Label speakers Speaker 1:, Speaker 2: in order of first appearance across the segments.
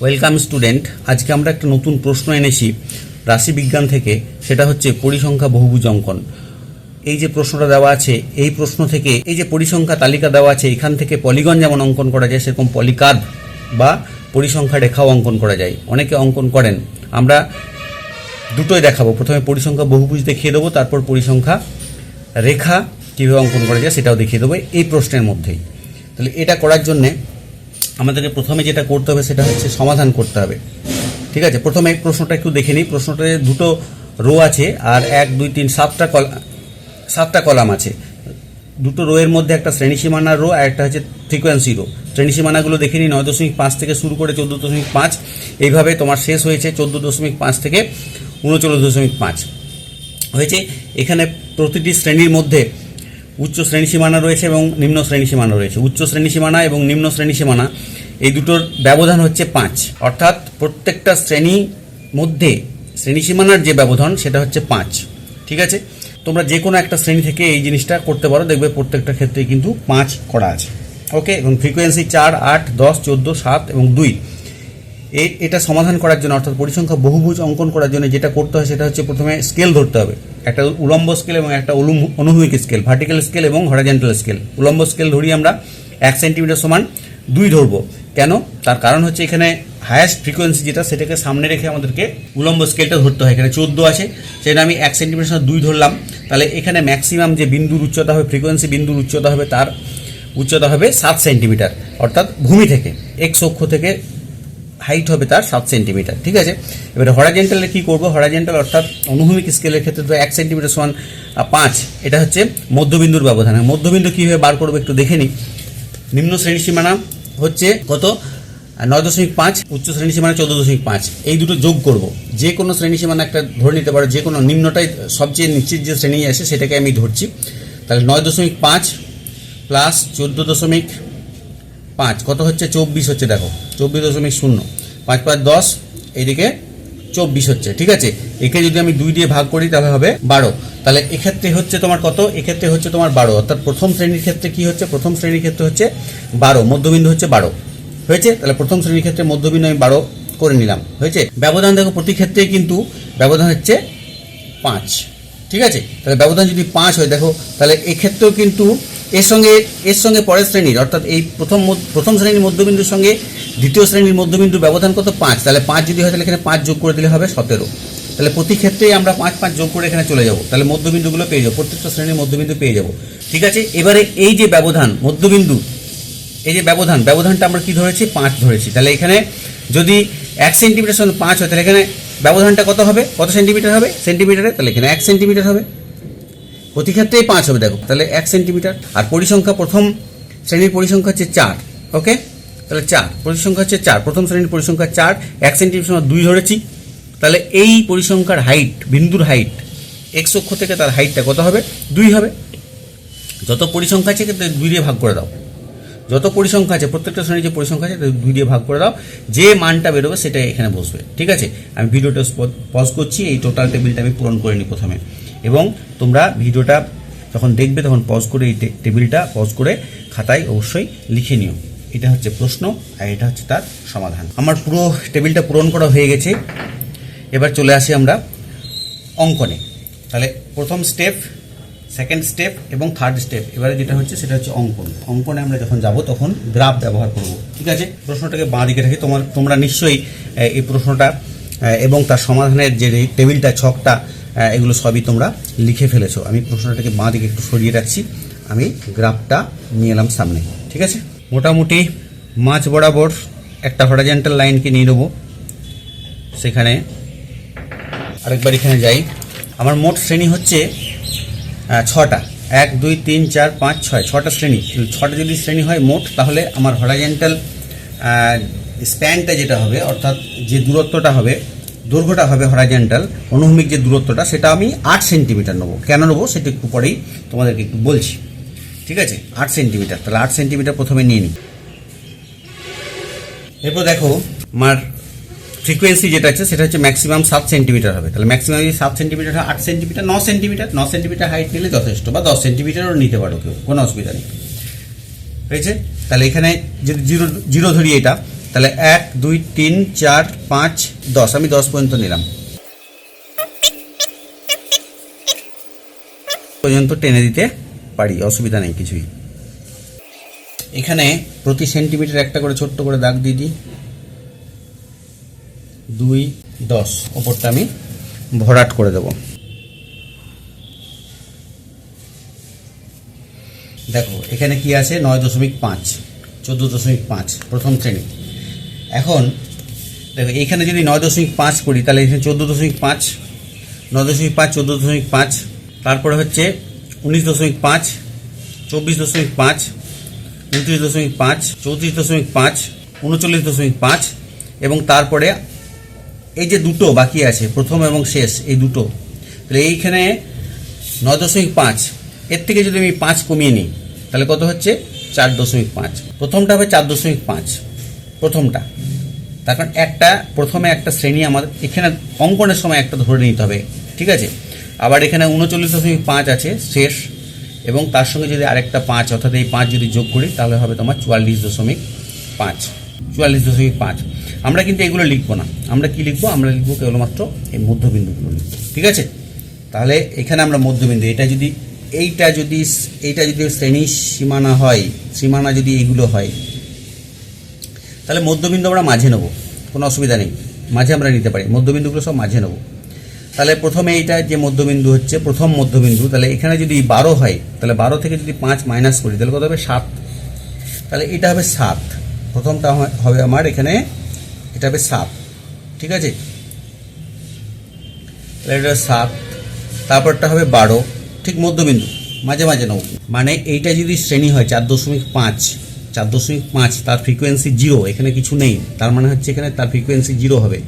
Speaker 1: Welcome student আজকে আমরা একটা নতুন প্রশ্ন এনেছি রাশিবিজ্ঞান থেকে, সেটা হচ্ছে পরিসংখ্যা বহুভুজ অঙ্কন এই যে প্রশ্নটা দেওয়া আছে, এই প্রশ্ন থেকে, এই যে পরিসংখ্যা তালিকা দেওয়া আছে, এখান থেকে পলিগন যেমন অঙ্কন করা যায়, সেরকম পলিকার্ভ বা পরিসংখ্যা রেখাও অঙ্কন করা যায়। অনেকে অঙ্কন করেন। আমরা দুটোই দেখাবো। প্রথমে পরিসংখ্যা বহুভুজ দেখিয়ে দেবো, তারপর পরিসংখ্যা রেখা কীভাবে অঙ্কন করা যায় সেটাও দেখিয়ে দেবো এই প্রশ্নের মধ্যেই। তাহলে এটা করার জন্যে আমাদেরকে প্রথমে যেটা করতে হবে সেটা হচ্ছে সমাধান করতে হবে। ঠিক আছে? প্রথমে প্রশ্নটা একটু দেখে নিই। প্রশ্নটাতে দুটো রো আছে আর এক, দুই, তিন, সাতটা কল সাতটা কলাম আছে। দুটো রোয়ের মধ্যে একটা শ্রেণীসীমানার রো আর একটা হচ্ছে ফ্রিকোয়েন্সি রো। শ্রেণীসীমানাগুলো দেখে নিই। নয় দশমিক পাঁচ থেকে শুরু করে চোদ্দ দশমিক পাঁচ। এইভাবে তোমার শেষ হয়েছে চোদ্দ দশমিক পাঁচ থেকে উনচল্লিশ দশমিক পাঁচ। হয়েছে? এখানে প্রতিটি শ্রেণির মধ্যে উচ্চ শ্রেণি সীমানা রয়েছে এবং নিম্ন শ্রেণি সীমানা রয়েছে। উচ্চ শ্রেণি সীমানা এবং নিম্ন শ্রেণি সীমানা, এই দুটোর ব্যবধান হচ্ছে পাঁচ। অর্থাৎ প্রত্যেকটা শ্রেণি মধ্যে, শ্রেণি সীমানার যে ব্যবধান, সেটা হচ্ছে পাঁচ। ঠিক আছে? তোমরা যে কোনো একটা শ্রেণি থেকে এই জিনিসটা করতে পারো। দেখবে প্রত্যেকটা ক্ষেত্রে কিন্তু পাঁচ করা আছে। ওকে? এবং ফ্রিকোয়েন্সি চার, আট, দশ, চোদ্দ, সাত এবং দুই। এটা সমাধান করার জন্য, অর্থাৎ পরিসংখ্যা বহুভুজ অঙ্কন করার জন্য যেটা করতে হয় সেটা হচ্ছে প্রথমে স্কেল ধরতে হবে। একটা উলম্ব স্কেল এবং একটা অনুভূমিক স্কেল ভার্টিক্যাল স্কেল এবং হরাজেন্টাল স্কেল উলম্ব স্কেল ধরি আমরা, এক সেন্টিমিটার সমান দুই ধরবো। কেন? তার কারণ হচ্ছে এখানে হায়েস্ট ফ্রিকোয়েন্সি যেটা, সেটাকে সামনে রেখে আমাদেরকে উলম্ব স্কেলটা ধরতে হয়। এখানে চোদ্দ আছে সেটা আমি এক সেন্টিমিটার দুই ধরলাম। তাহলে এখানে ম্যাক্সিমাম যে বিন্দুর উচ্চতা হবে ফ্রিকোয়েন্সি বিন্দুর উচ্চতা হবে, তার উচ্চতা হবে সাত সেন্টিমিটার অর্থাৎ ভূমি থেকে এক্স অক্ষ থেকে হাইট হবে তার সাত সেন্টিমিটার ঠিক আছে? এবারে হরাজেন্টালে কি করব? হরাজেন্টাল অর্থাৎ অনুভূমিক স্কেলের ক্ষেত্রে তো এক সেন্টিমিটার সমান পাঁচ। এটা হচ্ছে মধ্যবিন্দুর ব্যবধান। মধ্যবিন্দু কীভাবে বার করব একটু দেখে নিই। নিম্ন শ্রেণি সীমানা হচ্ছে কত? নয় দশমিক পাঁচ, উচ্চ শ্রেণি সীমানা চোদ্দ দশমিক পাঁচ। এই দুটো যোগ করব। যে কোনো শ্রেণি সীমানা একটা ধরে নিতে পারো, যে কোনো নিম্নটাই সবচেয়ে নিচের যে শ্রেণি আছে সেটাকে আমি ধরছি। তাহলে নয় দশমিক পাঁচ প্লাস চোদ্দ দশমিক পাঁচ, কত হচ্ছে? চব্বিশ হচ্ছে, দেখো। চব্বিশ দশমিক শূন্য। পাঁচ পাঁচ দশ, এইদিকে চব্বিশ হচ্ছে, ঠিক আছে? একে যদি আমি দুই দিয়ে ভাগ করি, তাহলে হবে বারো। তাহলে এক্ষেত্রে হচ্ছে তোমার কত? এক্ষেত্রে হচ্ছে তোমার বারো। অর্থাৎ প্রথম শ্রেণির ক্ষেত্রে কি হচ্ছে? প্রথম শ্রেণির ক্ষেত্রে হচ্ছে বারো। মধ্যবিন্দু হচ্ছে বারো। হয়েছে? তাহলে প্রথম শ্রেণির ক্ষেত্রে মধ্যবিন্দু আমি বারো করে নিলাম। হয়েছে? ব্যবধান দেখো, প্রতি ক্ষেত্রে কিন্তু ব্যবধান হচ্ছে পাঁচ। ঠিক আছে? তাহলে ব্যবধান যদি পাঁচ হয়, দেখো, তাহলে এক্ষেত্রেও কিন্তু এর সঙ্গে এর সঙ্গে পরের শ্রেণির, অর্থাৎ এই প্রথম প্রথম শ্রেণির মধ্যবিন্দুর সঙ্গে দ্বিতীয় শ্রেণির মধ্যবিন্দুর ব্যবধান কত? পাঁচ। তাহলে পাঁচ যদি হয়, তাহলে এখানে পাঁচ যোগ করে দিলে হবে সতেরো। তাহলে প্রতি ক্ষেত্রেই আমরা পাঁচ পাঁচ যোগ করে এখানে চলে যাব। তাহলে মধ্যবিন্দুগুলো পেয়ে যাব, প্রত্যেকটা শ্রেণির মধ্যবিন্দু পেয়ে যাব। ঠিক আছে? এবারে এই যে ব্যবধান, মধ্যবিন্দু, এই যে ব্যবধান, ব্যবধানটা আমরা কি ধরেছি? পাঁচ ধরেছি। তাহলে এখানে যদি এক সেন্টিমিটার সঙ্গে পাঁচ হয়, তাহলে এখানে ব্যবধানটা কত হবে? কত সেন্টিমিটার হবে? সেন্টিমিটারে, তাহলে এখানে এক সেন্টিমিটার হবে। প্রতি ক্ষেত্রেই পাঁচ হবে, দেখো। তাহলে এক সেন্টিমিটার। আর পরিসংখ্যা প্রথম শ্রেণির পরিসংখ্যা হচ্ছে চার, ওকে? তাহলে চার, পরিসংখ্যা হচ্ছে চার। প্রথম শ্রেণির পরিসংখ্যা চার, এক সেন্টিমিটার দুই ধরেছি। তাহলে এই পরিসংখ্যার হাইট বিন্দুর হাইট এক্স অক্ষ থেকে তার হাইটটা কত হবে? দুই হবে। যত পরিসংখ্যা আছে দুই দিয়ে ভাগ করে দাও। যত পরিসংখ্যা আছে, প্রত্যেকটা শ্রেণির যে পরিসংখ্যা আছে দুই দিয়ে ভাগ করে দাও। যে মানটা বেরোবে, সেটা এখানে বসবে। ঠিক আছে? আমি ভিডিওটা পজ করছি। এই টোটাল টেবিলটা আমি পূরণ করে নিই প্রথমে। এবং তোমরা ভিডিওটা যখন দেখবে তখন পজ করে এই টেবিলটা পজ করে খাতায় অবশ্যই লিখে নিও। এটা হচ্ছে প্রশ্ন আর এটা হচ্ছে তার সমাধান। আমার পুরো টেবিলটা পূরণ করা হয়ে গেছে। এবার চলে আসি আমরা অঙ্কনে। তাহলে প্রথম স্টেপ সেকেন্ড স্টেপ এবং থার্ড স্টেপ এবারে যেটা হচ্ছে সেটা হচ্ছে অঙ্কন। অঙ্কনে আমরা যখন যাব তখন গ্রাফ ব্যবহার করব। ঠিক আছে? প্রশ্নটাকে বাঁ দিকে রাখি তোমার তোমরা নিশ্চয়ই এই প্রশ্নটা এবং তার সমাধানের যে টেবিলটা ছকটা এগুলো সবই তোমরা লিখে ফেলেছো। আমি প্রশ্নটাকে বাঁ দিকে একটু সরিয়ে রাখছি। আমি গ্রাফটা নিয়ে এলাম সামনে, ঠিক আছে? মোটামুটি মাঝ বরাবর একটা হরাজেন্টাল লাইনকে নিয়ে নেব। সেখানে আরেকবার এখানে যাই। আমার মোট শ্রেণি হচ্ছে ছটা। এক, দুই, তিন, চার, পাঁচ, ছয়। ছটা শ্রেণি। ছটা যদি শ্রেণি হয় মোট, তাহলে আমার হরাজেন্টাল স্প্যানটা যেটা হবে, অর্থাৎ যে দূরত্বটা হবে দৈর্ঘ্যটা হবে হরাজেন্টাল অনুভূমিক যে দূরত্বটা, সেটা আমি আট সেন্টিমিটার নেব। কেন নেব? সেটা একটু পরেই তোমাদেরকে একটু বলছি। ঠিক আছে? আট সেন্টিমিটার তাহলে আট সেন্টিমিটার প্রথমে নিয়ে নিই। এরপর দেখো আমার ফ্রিকোয়েন্সি যেটা আছে, সেটা হচ্ছে ম্যাক্সিমাম সাত সেন্টিমিটার হবে। তাহলে ম্যাক্সিমাম যদি সাত সেন্টিমিটার হয়, আট সেন্টিমিটার ন সেন্টিমিটার ন সেন্টিমিটার হাইট নিলে যথেষ্ট, বা দশ সেন্টিমিটারও নিতে পারো কেউ, কোনো অসুবিধা নেই। হয়েছে? তাহলে এখানে যদি জিরো জিরো ধরি এটা তাহলে এক, দুই, তিন, চার, পাঁচ, দশ। আমি দশ পর্যন্ত নিলাম। পর্যন্ত টেনে দিতে পারি, অসুবিধা নেই কিছুই। এখানে প্রতি সেন্টিমিটার একটা করে ছোট্ট করে দাগ দিয়ে দিই। দুই, দশ। ওপরটা আমি ভরাট করে দেব। দেখো, এখানে কি আছে? নয় দশমিক পাঁচ, চোদ্দ দশমিক পাঁচ, প্রথম শ্রেণি। এখন দেখো এখানে যদি নয় দশমিক পাঁচ করি তাহলে এখানে চোদ্দ দশমিক পাঁচ নয় দশমিক পাঁচ চোদ্দ দশমিক পাঁচ তারপরে হচ্ছে উনিশ দশমিক পাঁচ চব্বিশ দশমিক পাঁচ উনত্রিশ দশমিক পাঁচ চৌত্রিশ দশমিক পাঁচ উনচল্লিশ দশমিক পাঁচ এবং তারপরে এই যে দুটো বাকি আছে প্রথম এবং শেষ এই দুটো তাহলে এইখানে নয় দশমিক পাঁচ এর থেকে যদি আমি পাঁচ কমিয়ে নিই তাহলে কত হচ্ছে চার দশমিক পাঁচ প্রথমটা হবে চার দশমিক পাঁচ প্রথমটা। তার কারণ একটা, প্রথমে একটা শ্রেণি আমাদের, এখানে অঙ্কনের সময় একটা ধরে নিতে হবে, ঠিক আছে? আবার এখানে উনচল্লিশ দশমিক পাঁচ আছে, শেষ। এবং তার সঙ্গে যদি আরেকটা পাঁচ, অর্থাৎ এই পাঁচ যদি যোগ করি, তাহলে হবে তোমার চুয়াল্লিশ দশমিক পাঁচ, চুয়াল্লিশ দশমিক পাঁচ। আমরা কিন্তু এগুলো লিখব না। আমরা কি লিখব? আমরা লিখব কেবলমাত্র এই মধ্যবিন্দুগুলো লিখব, ঠিক আছে? তাহলে এখানে আমরা মধ্যবিন্দু, এটা যদি, এইটা যদি এইটা যদি শ্রেণি সীমানা হয়, সীমানা যদি এইগুলো হয় তাহলে মধ্যবিন্দু আমরা মাঝে নেব, কোনো অসুবিধা নেই। মাঝে আমরা নিতে পারি, মধ্যবিন্দুগুলো সব মাঝে নেব। তাহলে প্রথমে এইটা যে মধ্যবিন্দু হচ্ছে, প্রথম মধ্যবিন্দু, তাহলে এখানে যদি বারো হয়, তাহলে বারো থেকে যদি পাঁচ মাইনাস করি, তাহলে কত হবে? সাত। তাহলে এটা হবে সাত। প্রথমটা হবে আমার এখানে, এটা হবে সাত। ঠিক আছে? তাহলে এটা সাত, তারপরটা হবে বারো। ঠিক মধ্যবিন্দু, মাঝে মাঝে নেব। মানে এইটা যদি শ্রেণি হয়, চার দশমিক পাঁচ চার দশমিক পাঁচ, তার ফ্রিকোয়েন্সি জিরো এখানে কিছু নেই। তার মানে হচ্ছে এখানে তার ফ্রিকোয়েন্সি জিরো হবে।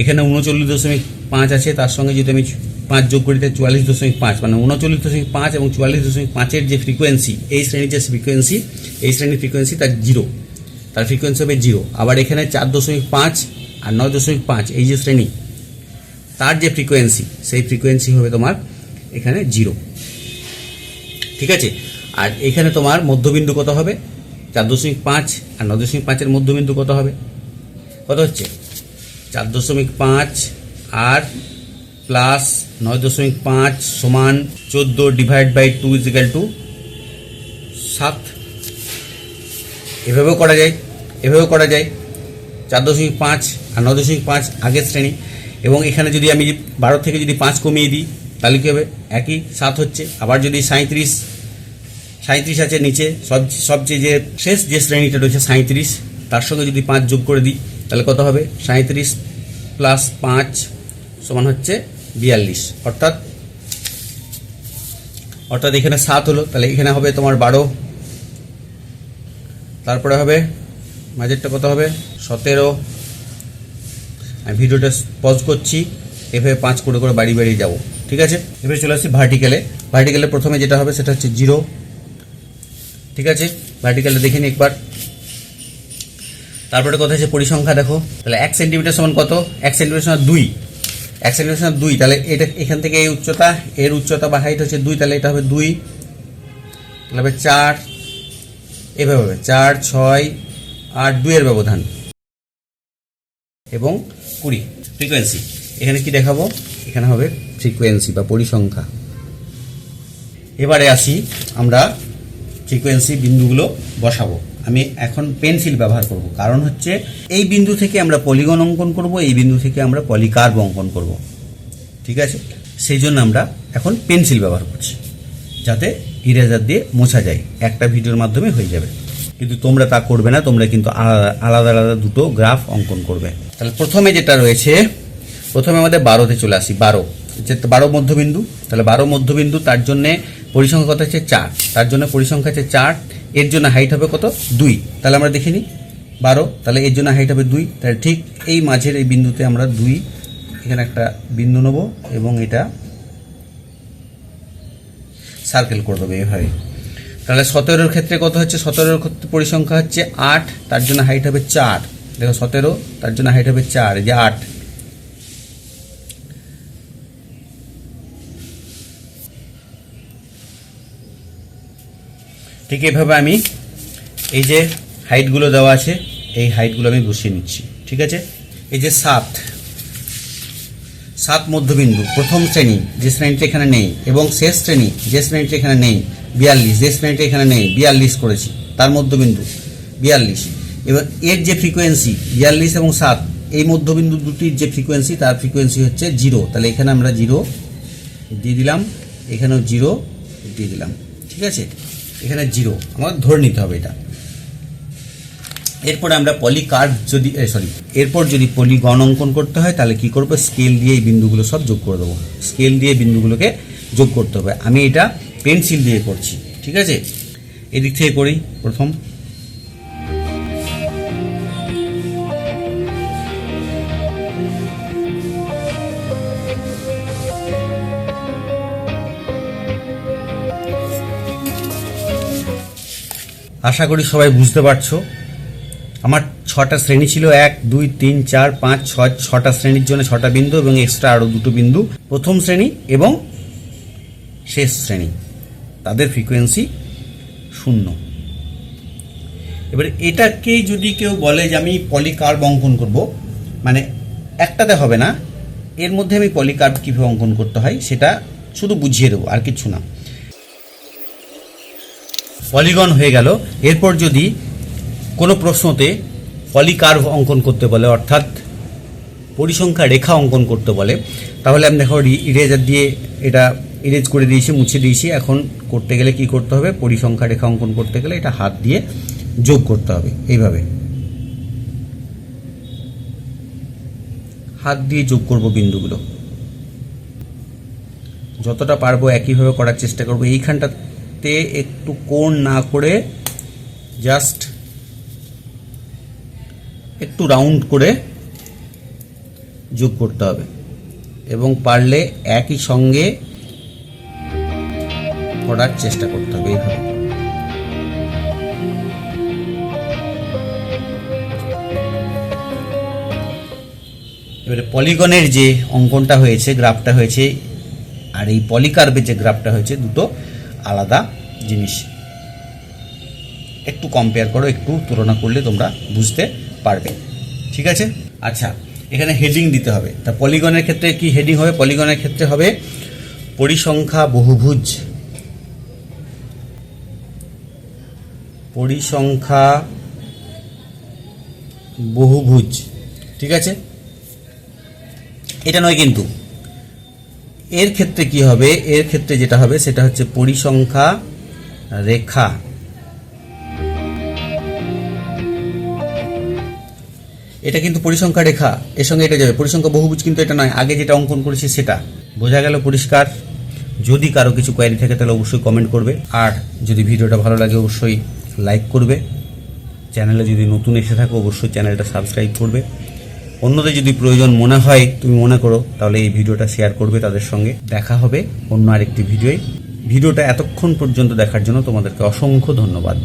Speaker 1: এখানে উনচল্লিশ দশমিক পাঁচ আছে, তার সঙ্গে যদি আমি পাঁচ যোগ করি, তাহলে চুয়াল্লিশ দশমিক পাঁচ। মানে উনচল্লিশ দশমিক পাঁচ এবং চুয়াল্লিশ দশমিক পাঁচের যে ফ্রিকোয়েন্সি এই শ্রেণির যে ফ্রিকোয়েন্সি এই শ্রেণির ফ্রিকোয়েন্সি তার জিরো তার ফ্রিকোয়েন্সি হবে জিরো আবার এখানে চার দশমিক পাঁচ আর নয় দশমিক পাঁচ, এই যে শ্রেণি, তার যে ফ্রিকোয়েন্সি সেই ফ্রিকোয়েন্সি হবে তোমার এখানে জিরো ঠিক আছে? আর এখানে তোমার মধ্যবিন্দু কত হবে? চার দশমিক পাঁচ আর নয় দশমিক পাঁচের মধ্যবিন্দু কত হবে? কত হচ্ছে? চার দশমিক পাঁচ আর প্লাস নয় দশমিক পাঁচ সমান চোদ্দ divide by two is equal two সাত। এভাবেও করা যায়, এভাবেও করা যায়। চার দশমিক পাঁচ আর নয় দশমিক পাঁচ আগের শ্রেণি। এবং এখানে যদি আমি বারো থেকে যদি পাঁচ কমিয়ে দিই, তাহলে কী হবে? একই সাত হচ্ছে। আবার যদি সাঁত্রিশ সাঁত্রিশ আছে নিচে, সব সবচেয়ে যে শেষ যে শ্রেণীটা রয়েছে সাঁত্রিশ তার সঙ্গে যদি পাঁচ যোগ করে দিই, তাহলে কত হবে? সাঁত্রিশ প্লাস পাঁচ সমান হচ্ছে বিয়াল্লিশ। অর্থাৎ অর্থাৎ এখানে সাত হলো, তাহলে এখানে হবে তোমার বারো। তারপরে হবে, মাঝেরটা কত হবে? সতেরো। আমি ভিডিওটা পজ করছি, এভাবে পাঁচ করে করে বাড়ি বাড়ি যাব, ঠিক আছে? এভাবে চলে আসছি ভার্টিক্যালে ভার্টিক্যালে প্রথমে যেটা হবে, সেটা হচ্ছে জিরো ঠিক আছে? ভার্টিক্যালে দেখে নিই একবার। তারপরে কথা হচ্ছে পরিসংখ্যা, দেখো। তাহলে এক সেন্টিমিটার সমান কত? এক সেন্টিমিটার সমান দুই। এক সেন্টিমিটার সমান দুই, তাহলে এটা এখান থেকে এই উচ্চতা, এর উচ্চতা বা হাইট হচ্ছে দুই, তাহলে এটা হবে দুই। তাহলে হবে চার। এভাবে হবে, চার, ছয়, আট দুইয়ের ব্যবধান। এবং কুড়ি ফ্রিকোয়েন্সি এখানে কি দেখাবো? এখানে হবে ফ্রিকোয়েন্সি বা পরিসংখ্যা। এবারে আসি আমরা ফ্রিকোয়েন্সি বিন্দুগুলো বসাবো। আমি এখন পেন্সিল ব্যবহার করব। কারণ হচ্ছে এই বিন্দু থেকে আমরা পলিগন অঙ্কন করব, এই বিন্দু থেকে আমরা পলিকার্ব অঙ্কন করব। ঠিক আছে? সেই জন্য আমরা এখন পেন্সিল ব্যবহার করছি, যাতে ইরেজার দিয়ে মোছা যায়। একটা ভিডিওর মাধ্যমে হয়ে যাবে। কিন্তু তোমরা তা করবে না, তোমরা কিন্তু আলাদা আলাদা দুটো গ্রাফ অঙ্কন করবে। তাহলে প্রথমে যেটা রয়েছে, প্রথমে আমাদের বারোতে চলে আসি, বারো। যে বারো মধ্যবিন্দু, তাহলে বারো মধ্যবিন্দু তার জন্যে পরিসংখ্যা কত হচ্ছে চার। তার জন্য পরিসংখ্যা হচ্ছে চার, এর জন্য হাইট হবে কত? দুই। তাহলে আমরা দেখে নিই বারো। তাহলে এর জন্য হাইট হবে দুই। তাহলে ঠিক এই মাঝের এই বিন্দুতে আমরা দুই, এখানে একটা বিন্দু নেব এবং এটা সার্কেল করে দেবো এইভাবে তাহলে সতেরোর ক্ষেত্রে কত হচ্ছে? সতেরোর ক্ষেত্রে পরিসংখ্যা হচ্ছে আট, তার জন্য হাইট হবে চার। দেখো সতেরো, তার জন্য হাইট হবে চার। যে আট। ঠিক এভাবে আমি এই যে হাইটগুলো দেওয়া আছে, এই হাইটগুলো আমি বসিয়ে নিচ্ছি, ঠিক আছে? এই যে সাত সাত মধ্যবিন্দু, প্রথম শ্রেণি, যে শ্রেণীটা এখানে নেই, এবং শেষ শ্রেণি, যে শ্রেণীটা এখানে নেই, বিয়াল্লিশ, যে শ্রেণীটা এখানে নেই, বিয়াল্লিশ করেছি, তার মধ্যবিন্দু, বিয়াল্লিশ। এবার এর যে ফ্রিকোয়েন্সি বিয়াল্লিশ এবং সাত, এই মধ্যবিন্দু দুটির যে ফ্রিকোয়েন্সি তার ফ্রিকোয়েন্সি হচ্ছে জিরো তাহলে এখানে আমরা জিরো দিয়ে দিলাম, এখানেও জিরো দিয়ে দিলাম, ঠিক আছে? এখানে জিরো আমাদের ধরে নিতে হবে এটা। এরপরে আমরা পলি কার্ভ যদি সরি এরপর যদি পলি গণ অঙ্কন করতে হয়, তাহলে কি করব? স্কেল দিয়ে এই বিন্দুগুলো সব যোগ করে দেবো। স্কেল দিয়ে বিন্দুগুলোকে যোগ করতে হবে। আমি এটা পেন্সিল দিয়ে করছি, ঠিক আছে? এদিক থেকে করি প্রথম। আশা করি সবাই বুঝতে পারছ। আমার ছটা শ্রেণি ছিল এক, দুই, তিন, চার, পাঁচ, ছয়, ছটা শ্রেণির জন্য ছটা বিন্দু এবং এক্সট্রা আরও দুটো বিন্দু। প্রথম শ্রেণি এবং শেষ শ্রেণি। তাদের ফ্রিকোয়েন্সি শূন্য। এবার এটাকেই যদি কেউ বলে যে আমি পলিকার্ভ অঙ্কন করব মানে একটাতে হবে না, এর মধ্যে আমি পলিকার্ভ কীভাবে অঙ্কন করতে হয় সেটা শুধু বুঝিয়ে দেবো, আর কিছু না। পলিগন হয়ে গেল। এরপর যদি কোনো প্রশ্নতে পলিকার্ভ অঙ্কন করতে বলে, অর্থাৎ পরিসংখ্যা রেখা অঙ্কন করতে বলে, তাহলে আমি দেখো ইরেজার দিয়ে এটা ইরেজ করে দিয়েছি, মুছে দিয়েছি। এখন করতে গেলে কি করতে হবে? পরিসংখ্যা রেখা অঙ্কন করতে গেলে এটা হাত দিয়ে যোগ করতে হবে, এইভাবে। হাত দিয়ে যোগ করব বিন্দুগুলো। যতটা পারব একইভাবে করার চেষ্টা করব। এইখানটাতে একটু কোণ না করে জাস্ট একটু রাউন্ড করে যোগ করতে হবে। এবং পারলে একই সঙ্গে করার চেষ্টা করতে হবে এইভাবে। এবারে পলিগনের যে অঙ্কনটা হয়েছে গ্রাফটা হয়েছে, আর এই পলিকার্ভের যে গ্রাফটা হয়েছে, দুটো আলাদা জিনিস। একটু কম্পেয়ার করো, একটু তুলনা করলে তোমরা বুঝতে পারবে। ঠিক আছে? আচ্ছা এখানে হেডিং দিতে হবে। তা পলিগনের ক্ষেত্রে কি হেডিং হবে? পলিগনের ক্ষেত্রে হবে পরিসংখ্যা বহুভুজ। পরিসংখ্যা বহুভুজ। ঠিক আছে? এটা নয় কিন্তু। এর ক্ষেত্রে কি হবে? এর ক্ষেত্রে যেটা হবে, সেটা হচ্ছে পরিসংখ্যা রেখা। এটা কিন্তু পরিসংখ্যা রেখা। এর সঙ্গে এটা যাবে। পরিসংখ্যা বহুভুজ কিন্তু এটা নয়। আগে যেটা অঙ্কন করেছি সেটা। বোঝা গেল পরিষ্কার? যদি কারও কিছু কোয়ারি থাকে, তাহলে অবশ্যই কমেন্ট করবে। আর যদি ভিডিওটা ভালো লাগে, অবশ্যই লাইক করবে। চ্যানেলে যদি নতুন এসে থাকো, অবশ্যই চ্যানেলটা সাবস্ক্রাইব করবে। অন্যদের যদি প্রয়োজন মনে হয়, তুমি মনে করো, তাহলে এই ভিডিওটা শেয়ার করবে তাদের সঙ্গে। দেখা হবে অন্য আরেকটি ভিডিওয়। ভিডিওটা এতক্ষণ পর্যন্ত দেখার জন্য তোমাদেরকে অসংখ্য ধন্যবাদ।